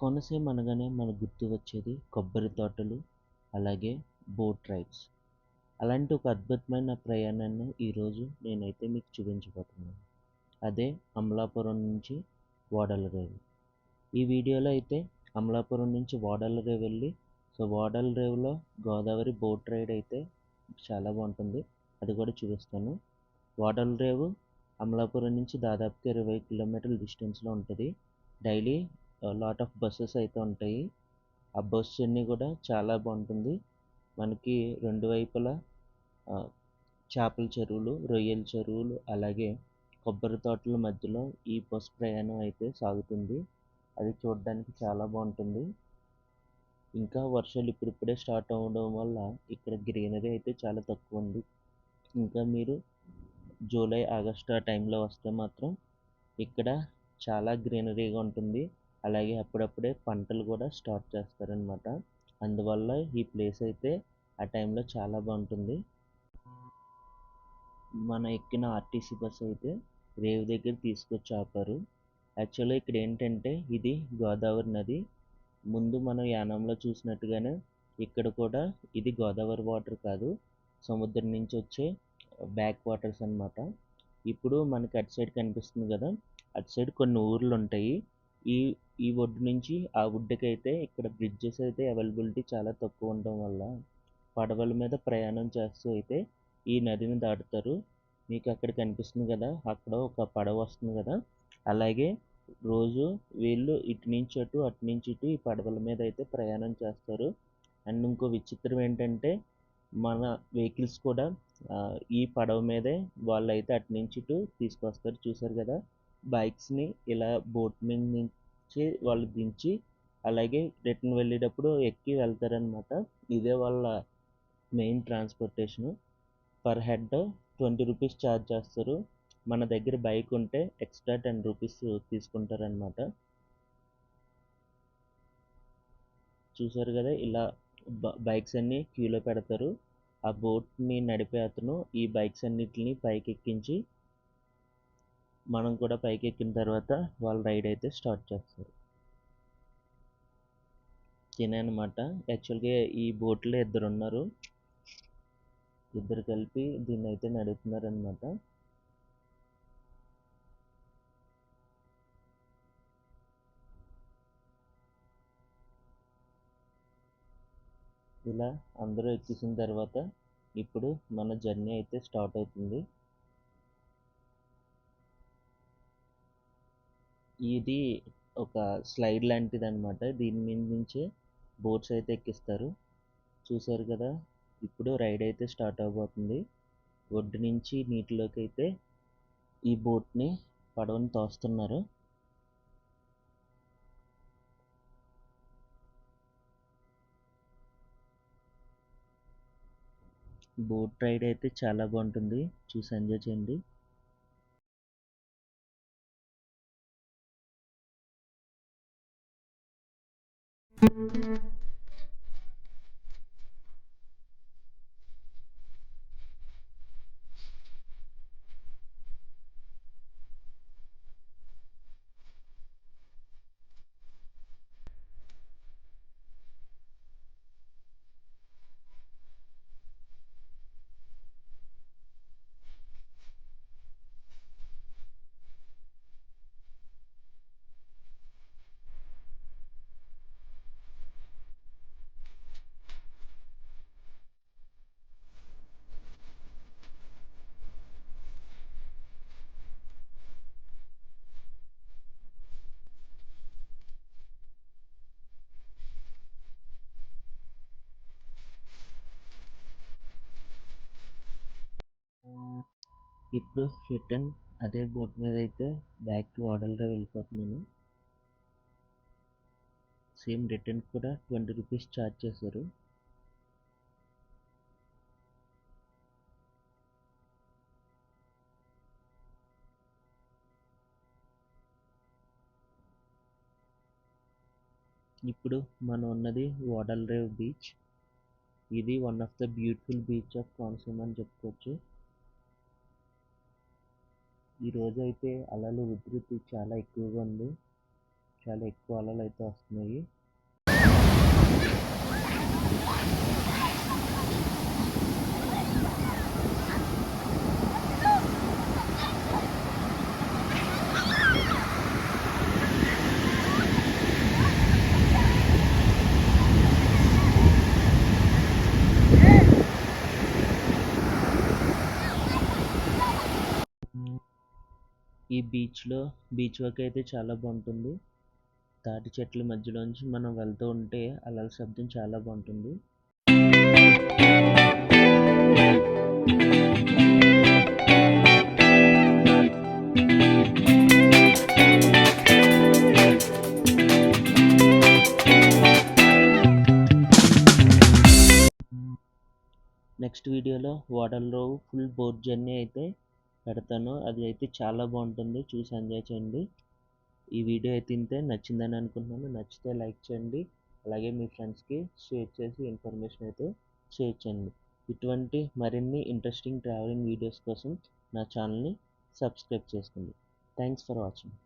కోనసీమ అనగానే మనకు గుర్తు వచ్చేది కొబ్బరి తోటలు అలాగే బోట్ రైడ్స్. అలాంటి ఒక అద్భుతమైన ప్రయాణాన్ని ఈరోజు నేనైతే మీకు చూపించబోతున్నాను. అదే అమలాపురం నుంచి ఓడల రేవు ఈ వీడియోలో అయితే అమలాపురం నుంచి ఓడల రేవు వెళ్ళి సో ఓడల రేవులో గోదావరి బోట్ రైడ్ అయితే చాలా బాగుంటుంది. అది కూడా చూపిస్తాను. ఓడల రేవు అమలాపురం నుంచి దాదాపుగా ఇరవై కిలోమీటర్ల డిస్టెన్స్లో ఉంటుంది. డైలీ లాట్ ఆఫ్ బస్సెస్ అయితే ఉంటాయి. ఆ బస్ జర్నీ కూడా చాలా బాగుంటుంది. మనకి రెండు వైపులా చేపల చెరువులు రొయ్యల చెరువులు అలాగే కొబ్బరి తోటల మధ్యలో ఈ బస్ ప్రయాణం అయితే సాగుతుంది. అది చూడడానికి చాలా బాగుంటుంది. ఇంకా వర్షాలు ఇప్పుడిప్పుడే స్టార్ట్ అవ్వడం వల్ల ఇక్కడ గ్రీనరీ అయితే చాలా తక్కువ ఉంది. ఇంకా మీరు జూలై ఆగస్టు ఆ టైంలో వస్తే మాత్రం ఇక్కడ చాలా గ్రీనరీగా ఉంటుంది. అలాగే అప్పుడప్పుడే పంటలు కూడా స్టార్ట్ చేస్తారనమాట అందువల్ల ఈ ప్లేస్ అయితే ఆ టైంలో చాలా బాగుంటుంది. మన ఎక్కిన ఆర్టీసీ బస్ అయితే రేవు దగ్గర తీసుకొచ్చి ఆపారు. యాక్చువల్గా ఇక్కడ ఏంటంటే ఇది గోదావరి నది. ముందు మనం యానంలో చూసినట్టుగానే ఇక్కడ కూడా ఇది గోదావరి వాటర్ కాదు. సముద్రం నుంచి వచ్చే బ్యాక్ వాటర్స్ అనమాట ఇప్పుడు మనకి అటు సైడ్ కనిపిస్తుంది కదా అటు సైడ్ కొన్ని ఊర్లు ఉంటాయి. ఈ ఈ ఒడ్డు నుంచి ఆ ఒడ్డుకి అయితే ఇక్కడ బ్రిడ్జెస్ అయితే అవైలబిలిటీ చాలా తక్కువ ఉండడం వల్ల పడవల మీద ప్రయాణం చేస్తూ అయితే ఈ నదిని దాటుతారు. మీకు అక్కడ కనిపిస్తుంది కదా అక్కడ ఒక పడవ వస్తుంది కదా. అలాగే రోజు వీళ్ళు ఇటు నుంచి అటు అటు నుంచి ఇటు ఈ పడవల మీద అయితే ప్రయాణం చేస్తారు. అండ్ ఇంకో విచిత్రం ఏంటంటే మన వెహికల్స్ కూడా ఈ పడవ మీదే వాళ్ళు అయితే అటు నుంచి ఇటు తీసుకొస్తారు. చూసారు కదా? బైక్స్ని ఇలా బోట్ మీద నుంచి వాళ్ళు దించి అలాగే రిటర్న్ వెళ్ళేటప్పుడు ఎక్కి వెళ్తారనమాట ఇదే వాళ్ళ main transportation. Per head twenty rupees charge చేస్తారు. మన దగ్గర బైక్ ఉంటే ఎక్స్ట్రా టెన్ రూపీస్ తీసుకుంటారనమాట చూసారు కదా ఇలా బైక్స్ అన్నీ క్యూలో పెడతారు. ఆ బోట్ని నడిపే అతను ఈ బైక్స్ అన్నిటిని పైకి ఎక్కించి మనం కూడా పైకి ఎక్కిన తర్వాత వాళ్ళు రైడ్ అయితే స్టార్ట్ చేస్తారు. తినే అనమాట యాక్చువల్గా ఈ బోట్లో ఇద్దరు ఉన్నారు ఇద్దరు కలిపి దీన్ని అయితే నడుపుతున్నారు అనమాట ఇలా అందరూ ఎక్కేసిన తర్వాత ఇప్పుడు మన జర్నీ అయితే స్టార్ట్ అవుతుంది. ఇది ఒక స్లైడ్ లాంటిది అనమాట దీని మీద నుంచే బోట్స్ అయితే ఎక్కిస్తారు. చూసారు కదా? ఇప్పుడు రైడ్ అయితే స్టార్ట్ అవబోతుంది ఒడ్డు నుంచి నీటిలోకి అయితే ఈ బోట్ని పడవని తోస్తున్నారు. బోట్ రైడ్ అయితే చాలా బాగుంటుంది. చూసి ఎంజాయ్ చేయండి. ఇప్పుడు రిటర్న్ అదే బోట్ మీద అయితే బ్యాక్ టు ఓడలతో వెళ్ళిపోతున్నాను. సేమ్ రిటర్న్ కూడా ట్వంటీ రూపీస్ ఛార్జ్ చేశారు. ఇప్పుడు మనం ఉన్నది వాడల్ రేవ్ బీచ్. ఇది one of the beautiful beach of Konaseema అని చెప్పుకోవచ్చు. ఈరోజు అయితే అలలు ఉధృతి చాలా ఎక్కువగా ఉంది. చాలా ఎక్కువ అలలు అయితే వస్తున్నాయి. ఈ బీచ్లో బీచ్ వర్క్ అయితే చాలా బాగుంటుంది. తాటి చెట్ల మధ్యలోంచి మనం వెళ్తూ ఉంటే అలల శబ్దం చాలా బాగుంటుంది. నెక్స్ట్ వీడియోలో వాటర్లో ఫుల్ బోట్ జర్నీ అయితే పెడతాను. అది అయితే చాలా బాగుంటుంది. చూసి ఎంజాయ్ చేయండి. ఈ వీడియో అయితే ఇంతే. నచ్చిందని అనుకుంటున్నాను. నచ్చితే లైక్ చేయండి. అలాగే మీ ఫ్రెండ్స్కి షేర్ చేసి ఇన్ఫర్మేషన్ అయితే షేర్ చేయండి. ఇటువంటి మరిన్ని ఇంట్రెస్టింగ్ ట్రావెలింగ్ వీడియోస్ కోసం నా ఛానల్ని సబ్స్క్రైబ్ చేసుకోండి. Thanks for watching.